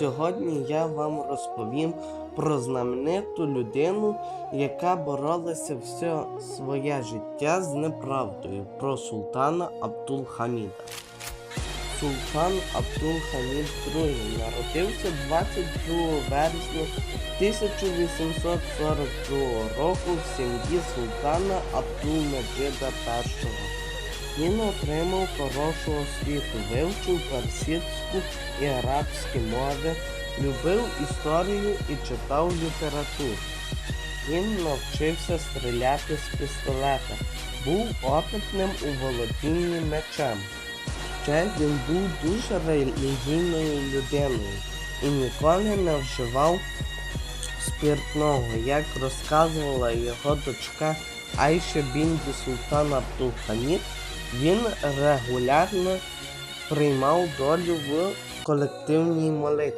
Сьогодні я вам розповім про знамениту людину, яка боролася все своє життя з неправдою, про султана Абдул-Хаміда. Султан Абдул-Хамід II народився 22 вересня 1842 року в сім'ї султана Абдул-Меджида I. Він отримав хорошу освіту, вивчив персидську і арабські мови, любив історію і читав літературу. Він навчився стріляти з пістолета, був опитним у володінні мечем. Ще він був дуже релігійною людиною і ніколи не вживав спиртного, як розказувала його дочка Айша Бінді Султан Абдул-Хамід, він регулярно приймав долю в колективній молитві.